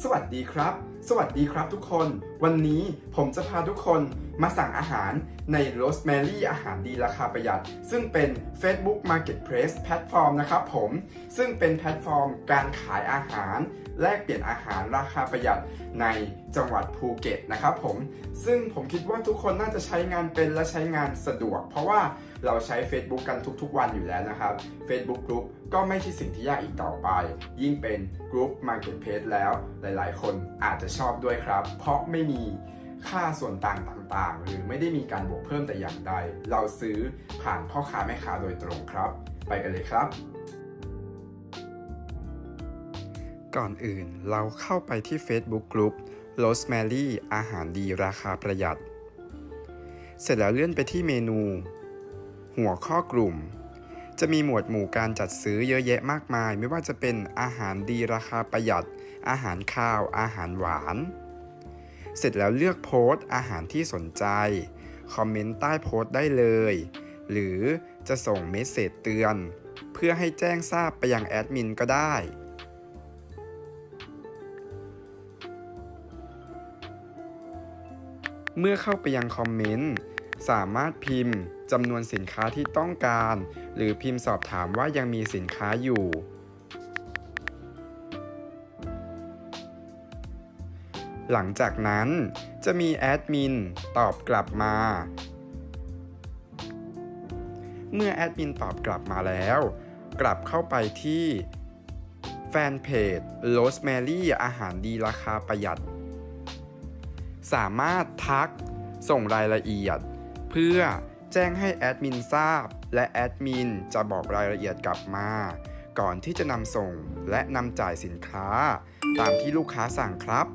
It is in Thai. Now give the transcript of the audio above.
สวัสดีครับ สวัสดีครับทุกคน วันนี้ผมจะพาทุกคนมาสั่งอาหารใน Rosemary อาหารดีราคาประหยัด ซึ่งเป็น Facebook Marketplace แพลตฟอร์มนะครับผม ซึ่งเป็นแพลตฟอร์มการขายอาหาร แลกเปลี่ยนอาหารราคาประหยัดในจังหวัดภูเก็ตนะครับผม ซึ่งผมคิดว่าทุกคนน่าจะใช้งานเป็นและใช้งานสะดวก เพราะว่าเราใช้ Facebook กันทุกๆ วันอยู่แล้วนะครับ Facebook Group ก็ไม่ใช่สิ่งที่ยากอีกต่อไป ยิ่งเป็น Group Marketplace แล้วหลาย ๆ คนอาจจะชอบด้วยครับ เพราะไม่มีค่าส่วนต่างต่างๆ หรือไม่ได้มีการบวกเพิ่มแต่อย่างใด เราซื้อผ่านพ่อค้าแม่ค้าโดยตรงครับ ไปกันเลยครับ ก่อนอื่นเราเข้าไปที่ Facebook Group Rosemary อาหารดีราคาประหยัด เสร็จแล้วเลื่อนไปที่เมนู หัวข้อกลุ่ม จะมีหมวดหมู่การจัดซื้อเยอะแยะมากมาย ไม่ว่าจะเป็นอาหารดีราคาประหยัด อาหารข้าว อาหารหวาน เสร็จแล้วเลือกโพสต์อาหารที่สนใจ คอมเมนต์ใต้โพสต์ได้เลย หรือจะส่งเมสเซจเตือน เพื่อให้แจ้งทราบไปยังแอดมินก็ได้เมื่อเข้าไปยังคอมเมนต์ สามารถพิมพ์จำนวนสินค้าที่ต้องการ หรือพิมพ์สอบถามว่ายังมีสินค้าอยู่ หลังจากนั้นจะมีแอดมินตอบกลับมา เมื่อแอดมินตอบกลับมาแล้ว กลับเข้าไปที่แฟนเพจ Rosemary อาหารดีราคาประหยัด สามารถทักส่งรายละเอียด เพื่อแจ้งให้แอดมินทราบ และแอดมินจะบอกรายละเอียดกลับมา ก่อนที่จะนำส่งและนำจ่ายสินค้า ตามที่ลูกค้าสั่งครับ